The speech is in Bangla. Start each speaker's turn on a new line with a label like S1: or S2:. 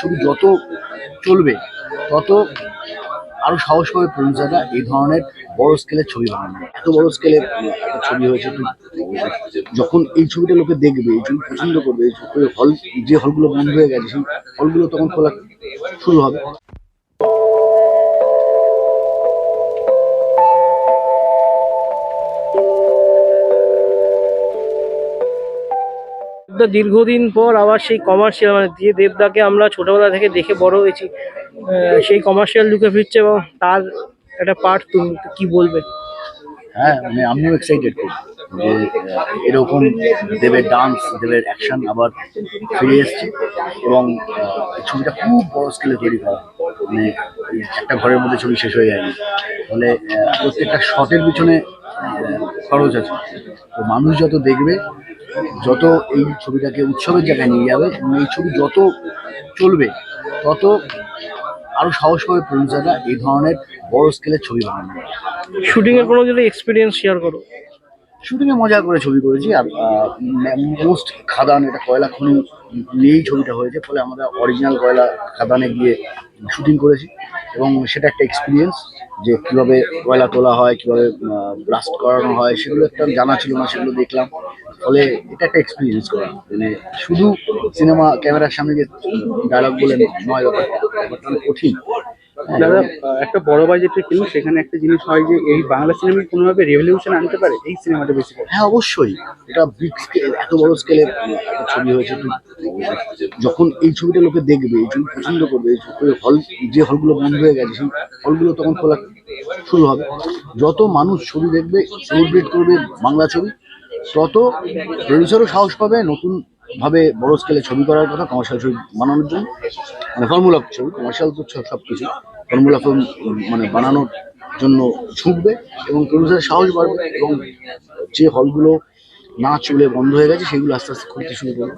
S1: ছবি যত চলবে, তত আরও সাহস পাবে প্রডিউসাররা এই ধরনের বড় স্কেলের ছবি বানানো এত বড় স্কেলের একটা ছবি হয়েছে যখন এই ছবিটা লোকে দেখবে, এই ছবি পছন্দ করবে, এই হল, যে হলগুলো বন্ধ হয়ে গেছে, সেই হলগুলো তখন খোলা শুরু হবে।
S2: দেবদা দীর্ঘদিন পর আবার সেই কমার্শিয়াল মানে যে দেবদাকে আমরা ছোটবেলা থেকে দেখে বড় হয়েছি সেই কমার্শিয়াল লুকে ফিরছে এবং তার একটা পার্ট তুমি কি বলবে?
S1: হ্যাঁ মানে আমিও এক্সাইটেড খুব এরকম দেবের ডান্স দেবের অ্যাকশন আবার ফিরে এসছে এবং ছবিটা খুব বড় স্কেলে তৈরি করা মানে একটা ঘরের মধ্যে ছবি শেষ হয়ে যায়নি। ফলে প্রত্যেকটা শটের পিছনে খরচ আছে। তো মানুষ যত দেখবে যত এই ছবিটাকে উৎসবের জায়গায় নিয়ে যাবে এই ছবি যত চলবে তত আরও সাহস পাবে প্রডিউসাররা এই ধরনের বড় স্কেলের ছবি বানানো
S2: শুটিং এর কোনো যদি এক্সপিরিয়েন্স শেয়ার করো।
S1: শুটিংয়ে মজা করে ছবি করেছি আর মোস্ট খাদান এটা কয়লা খনি নিয়েই ছবিটা হয়েছে ফলে আমরা অরিজিনাল কয়লা খাদানে গিয়ে শুটিং করেছি। এবং সেটা একটা এক্সপিরিয়েন্স যে কীভাবে কয়লা তোলা হয়, কীভাবে ব্লাস্ট করানো হয়, সেগুলো একটা জানা ছিল না, সেগুলো দেখলাম। ফলে এটা একটা এক্সপিরিয়েন্স করা। মানে শুধু সিনেমা ক্যামেরার সামনে যে ডায়লগ বলে নয়, ব্যাপারটা ব্যাপারটা অনেক কঠিন।
S3: দাদা, একটা বড় বাজেটের ফিল্ম সেখানে একটা জিনিস হয় যে এই বাংলা সিনেমা কোনোভাবে রেভলিউশন আনতে পারে, এই সিনেমাটা বেশি
S1: হ্যাঁ অবশ্যই। এটা বিগ স্কেল এত বড় একটা ছবি হয়েছে। যখন এই ছবিটা লোকে দেখবে, এই ছবি পছন্দ করবে, এই হল যে হলগুলো বন্ধ হয়ে গেছে, সেই হলগুলো তখন খোলা শুরু হবে। যত মানুষ ছবি দেখবে সেলিব্রেট করবে বাংলা ছবি, তত প্রডিউসারও সাহস পাবে নতুন ভাবে বড় স্কেলে ছবি করার কথা কমার্শিয়াল ছবি বানানোর জন্য। মানে ফর্মুলা ছবি কমার্শিয়াল তো সব কিছু ফর্মুলা ফিল্ম মানে বানানোর জন্য ছুটবে এবং প্রডিউসারের সাহস বাড়বে এবং যে হলগুলো না চলে বন্ধ হয়ে গেছে, সেগুলো আস্তে আস্তে খুলতে শুরু করবে।